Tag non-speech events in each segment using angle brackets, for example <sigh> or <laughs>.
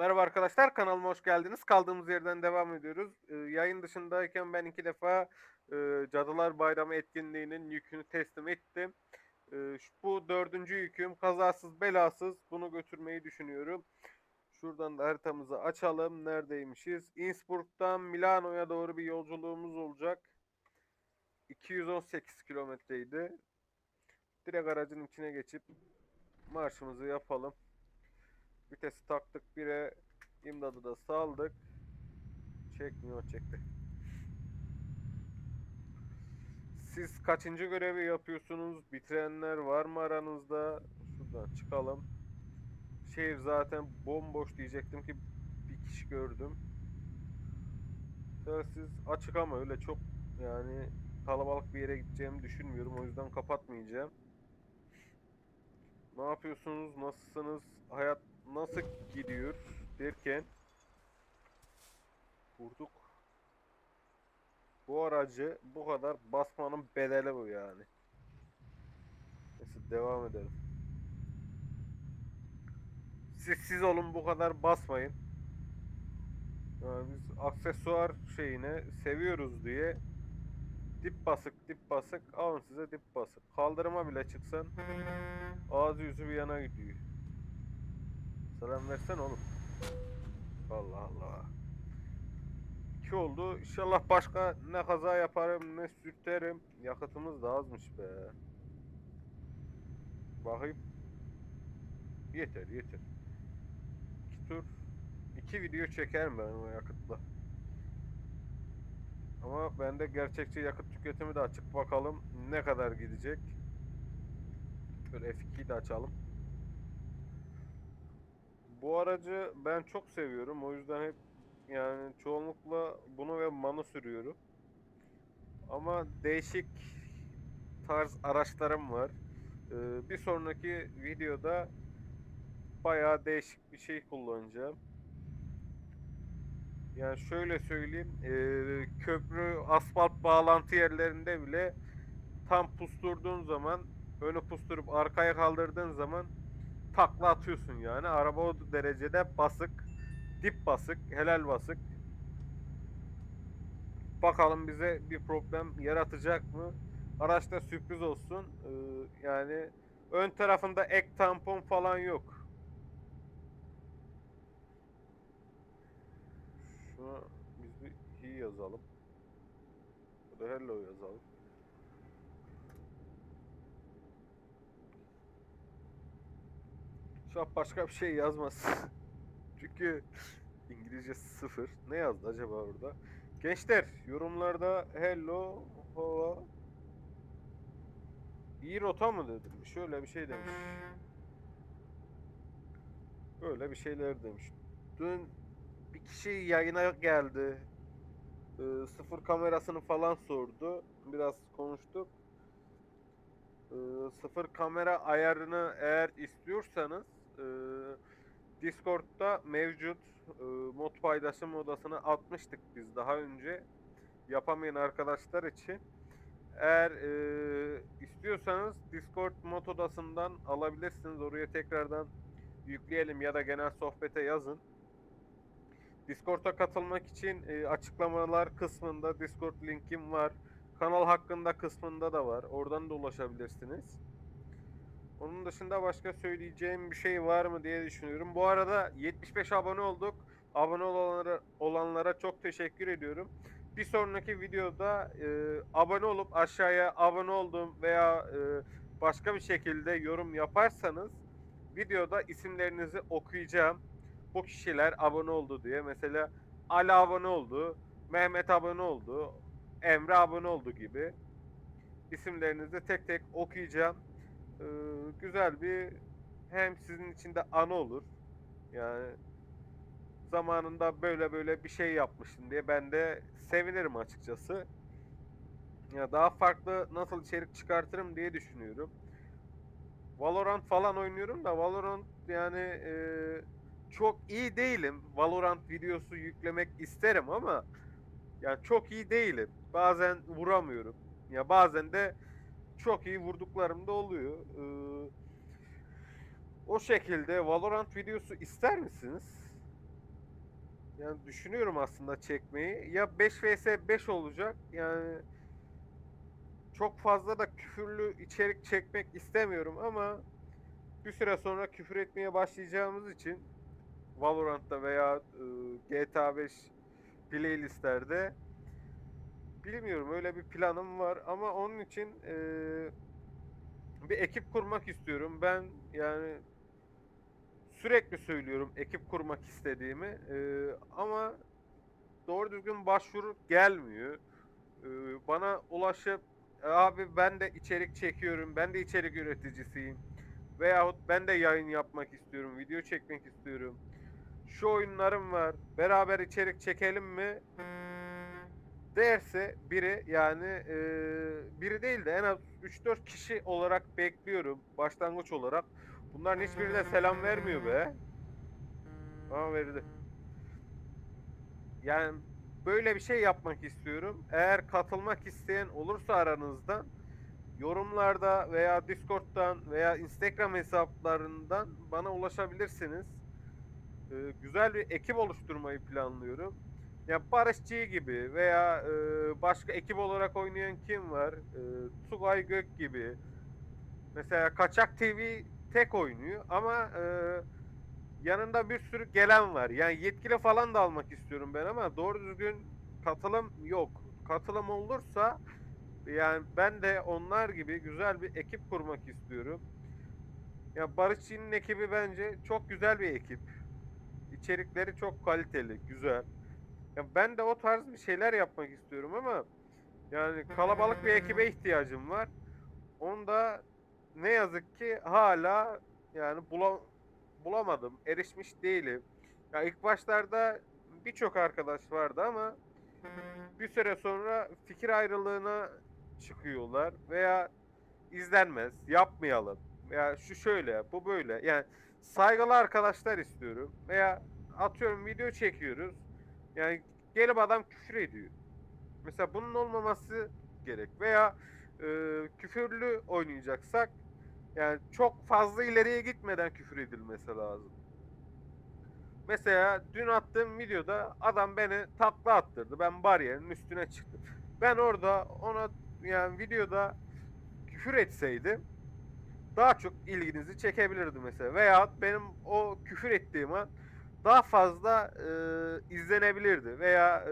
Merhaba arkadaşlar, kanalıma hoş geldiniz. Kaldığımız yerden devam ediyoruz. Ee, yayın dışındayken ben iki defa e, Cadılar Bayramı etkinliğinin yükünü teslim ettim. Ee, şu- bu dördüncü yüküm kazasız belasız bunu götürmeyi düşünüyorum. Şuradan da haritamızı açalım. Neredeymişiz? Innsbruck'tan Milano'ya doğru bir yolculuğumuz olacak. 218 kilometreydi. Direkt aracın içine geçip marşımızı yapalım. Vitesi taktık bire imdadı da saldık. Çekmiyor çekti. Siz kaçıncı görevi yapıyorsunuz? Bitirenler var mı aranızda? Şuradan çıkalım. Şehir zaten bomboş diyecektim ki bir kişi gördüm. Telsiz açık ama öyle çok yani kalabalık bir yere gideceğimi düşünmüyorum. O yüzden kapatmayacağım. Ne yapıyorsunuz? Nasılsınız? Hayat nasıl gidiyor derken vurduk. Bu aracı bu kadar basmanın bedeli bu yani. Neyse devam edelim. Siz siz olun bu kadar basmayın. Yani biz aksesuar şeyini seviyoruz diye dip basık dip basık alın size dip basık. Kaldırıma bile çıksan ağzı yüzü bir yana gidiyor. Selam versen oğlum. Allah Allah. İki oldu. İnşallah başka ne kaza yaparım ne sürterim. Yakıtımız da azmış be. Bakayım. Yeter yeter. İki tur. iki video çekerim ben o yakıtla. Ama bende gerçekçi yakıt tüketimi de açık bakalım ne kadar gidecek. Şöyle F2'yi de açalım. Bu aracı ben çok seviyorum. O yüzden hep yani çoğunlukla bunu ve Man'ı sürüyorum. Ama değişik tarz araçlarım var. Ee, bir sonraki videoda bayağı değişik bir şey kullanacağım. Yani şöyle söyleyeyim, ee, köprü, asfalt bağlantı yerlerinde bile tam pusturduğun zaman, önü pusturup arkaya kaldırdığın zaman takla atıyorsun yani. Araba o derecede basık, dip basık, helal basık. Bakalım bize bir problem yaratacak mı? Araçta sürpriz olsun. Ee, yani ön tarafında ek tampon falan yok. Şuna biz bir hi yazalım. Burada hello yazalım. Şu an başka bir şey yazmaz. <laughs> Çünkü İngilizce sıfır. Ne yazdı acaba orada? Gençler yorumlarda hello hova iyi rota mı dedim. Şöyle bir şey demiş. Böyle bir şeyler demiş. Dün bir kişi yayına geldi. Ee, sıfır kamerasını falan sordu. Biraz konuştuk. Ee, sıfır kamera ayarını eğer istiyorsanız e, Discord'da mevcut e, mod paylaşım odasını atmıştık biz daha önce. Yapamayan arkadaşlar için. Eğer e, istiyorsanız Discord mod odasından alabilirsiniz. Oraya tekrardan yükleyelim ya da genel sohbete yazın. Discord'a katılmak için e, açıklamalar kısmında Discord linkim var. Kanal hakkında kısmında da var. Oradan da ulaşabilirsiniz. Onun dışında başka söyleyeceğim bir şey var mı diye düşünüyorum. Bu arada 75 abone olduk. Abone olanlara, olanlara çok teşekkür ediyorum. Bir sonraki videoda e, abone olup aşağıya abone oldum veya e, başka bir şekilde yorum yaparsanız videoda isimlerinizi okuyacağım. Bu kişiler abone oldu diye. Mesela Ali abone oldu, Mehmet abone oldu, Emre abone oldu gibi isimlerinizi tek tek okuyacağım. Ee, güzel bir hem sizin için de anı olur. Yani zamanında böyle böyle bir şey yapmışsın diye ben de sevinirim açıkçası. Ya daha farklı nasıl içerik çıkartırım diye düşünüyorum. Valorant falan oynuyorum da Valorant yani e, çok iyi değilim. Valorant videosu yüklemek isterim ama yani çok iyi değilim. Bazen vuramıyorum. Ya bazen de çok iyi vurduklarım da oluyor. Ee, o şekilde Valorant videosu ister misiniz? Yani düşünüyorum aslında çekmeyi. Ya 5 vs 5 olacak. Yani çok fazla da küfürlü içerik çekmek istemiyorum ama bir süre sonra küfür etmeye başlayacağımız için Valorant'ta veya e, GTA 5 playlistlerde bilmiyorum öyle bir planım var ama onun için e, bir ekip kurmak istiyorum. Ben yani sürekli söylüyorum ekip kurmak istediğimi e, ama doğru düzgün başvuru gelmiyor. E, bana ulaşıp "E, abi ben de içerik çekiyorum, ben de içerik üreticisiyim veyahut ben de yayın yapmak istiyorum, video çekmek istiyorum. Şu oyunlarım var, beraber içerik çekelim mi? Derse biri yani e, biri değil de en az 3-4 kişi olarak bekliyorum başlangıç olarak. Bunların hiçbirine selam vermiyor be. Aa verdi. Yani böyle bir şey yapmak istiyorum. Eğer katılmak isteyen olursa aranızda yorumlarda veya Discord'dan veya Instagram hesaplarından bana ulaşabilirsiniz. Ee, güzel bir ekip oluşturmayı planlıyorum. Ya Barış G gibi veya e, başka ekip olarak oynayan kim var? E, Tugay Gök gibi. Mesela Kaçak TV tek oynuyor ama e, yanında bir sürü gelen var. Yani yetkili falan da almak istiyorum ben ama doğru düzgün katılım yok. Katılım olursa yani ben de onlar gibi güzel bir ekip kurmak istiyorum. Ya Barış G'nin ekibi bence çok güzel bir ekip. İçerikleri çok kaliteli, güzel. Ya ben de o tarz bir şeyler yapmak istiyorum ama yani kalabalık bir ekibe ihtiyacım var. Onda ne yazık ki hala yani bula- bulamadım, erişmiş değilim. Ya ilk başlarda birçok arkadaş vardı ama bir süre sonra fikir ayrılığına çıkıyorlar veya izlenmez, yapmayalım. Ya şu şöyle, bu böyle. Yani saygılı arkadaşlar istiyorum. Veya atıyorum video çekiyoruz. Yani gelip adam küfür ediyor. Mesela bunun olmaması gerek. Veya e, küfürlü oynayacaksak yani çok fazla ileriye gitmeden küfür edilmesi lazım. Mesela dün attığım videoda adam beni takla attırdı. Ben bariyerin üstüne çıktım. Ben orada ona yani videoda küfür etseydim daha çok ilginizi çekebilirdi mesela. Veya benim o küfür ettiğim an daha fazla e, izlenebilirdi veya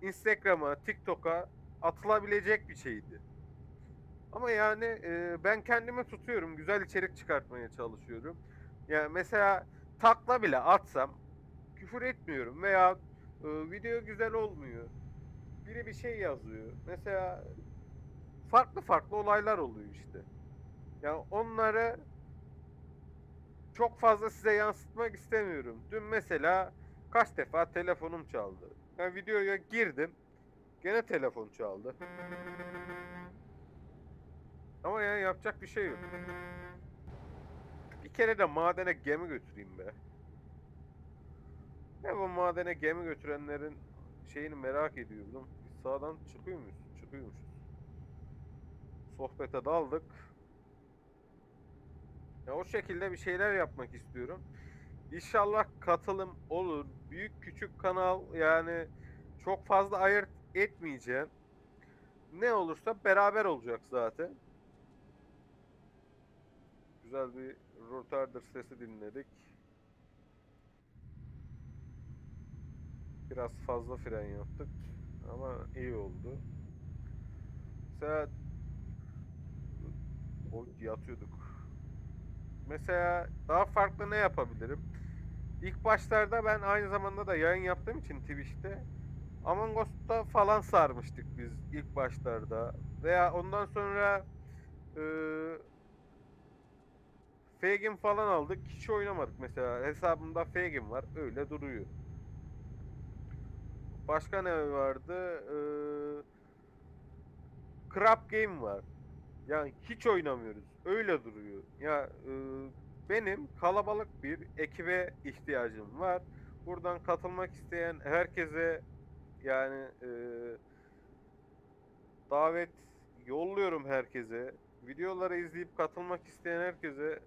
e, Instagram'a, TikTok'a atılabilecek bir şeydi. Ama yani e, ben kendimi tutuyorum, güzel içerik çıkartmaya çalışıyorum. Yani mesela takla bile atsam küfür etmiyorum veya e, video güzel olmuyor. Biri bir şey yazıyor. Mesela farklı farklı olaylar oluyor işte. Yani onları çok fazla size yansıtmak istemiyorum. Dün mesela kaç defa telefonum çaldı. Ben videoya girdim. Gene telefon çaldı. Ama yani yapacak bir şey yok. Bir kere de madene gemi götüreyim be. Ya bu madene gemi götürenlerin şeyini merak ediyordum. Sağdan çıkıyor muyuz? Çıkıyormuşuz. Sohbete daldık. Ya o şekilde bir şeyler yapmak istiyorum. İnşallah katılım olur. Büyük küçük kanal yani çok fazla ayırt etmeyeceğim. Ne olursa beraber olacak zaten. Güzel bir rotardır sesi dinledik. Biraz fazla fren yaptık ama iyi oldu. Mesela o yatıyorduk. Mesela daha farklı ne yapabilirim? İlk başlarda ben aynı zamanda da yayın yaptığım için Twitch'te Among Us'ta falan sarmıştık biz ilk başlarda. Veya ondan sonra e, Fagin falan aldık. Hiç oynamadık mesela. Hesabımda Fagin var. Öyle duruyor. Başka ne vardı? E, Crap Game var. Yani hiç oynamıyoruz. Öyle duruyor. Ya e, benim kalabalık bir ekibe ihtiyacım var. Buradan katılmak isteyen herkese yani e, davet yolluyorum herkese. Videoları izleyip katılmak isteyen herkese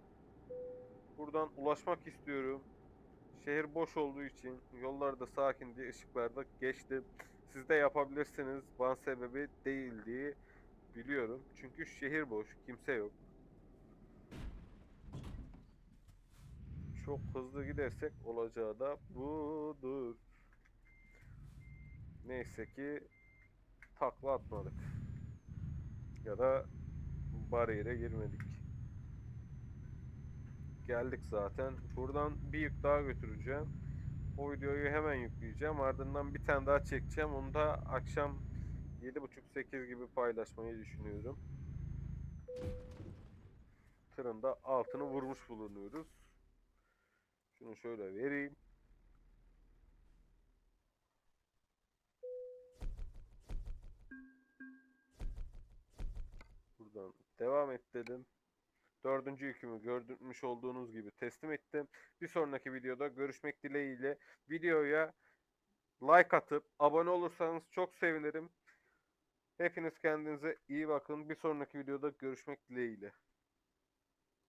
buradan ulaşmak istiyorum. Şehir boş olduğu için yollarda sakin diye ışıklarda geçtim. Siz de yapabilirsiniz. Ban sebebi değil diye biliyorum. Çünkü şehir boş, kimse yok. Çok hızlı gidersek olacağı da budur. Neyse ki takla atmadık. Ya da bariyere girmedik. Geldik zaten. Buradan bir yük daha götüreceğim. O videoyu hemen yükleyeceğim. Ardından bir tane daha çekeceğim. Onu da akşam 7.30-8 gibi paylaşmayı düşünüyorum. Tırın da altını vurmuş bulunuyoruz. Şunu şöyle vereyim. Buradan devam et dedim. Dördüncü yükümü görmüş olduğunuz gibi teslim ettim. Bir sonraki videoda görüşmek dileğiyle videoya like atıp abone olursanız çok sevinirim. Hepiniz kendinize iyi bakın. Bir sonraki videoda görüşmek dileğiyle.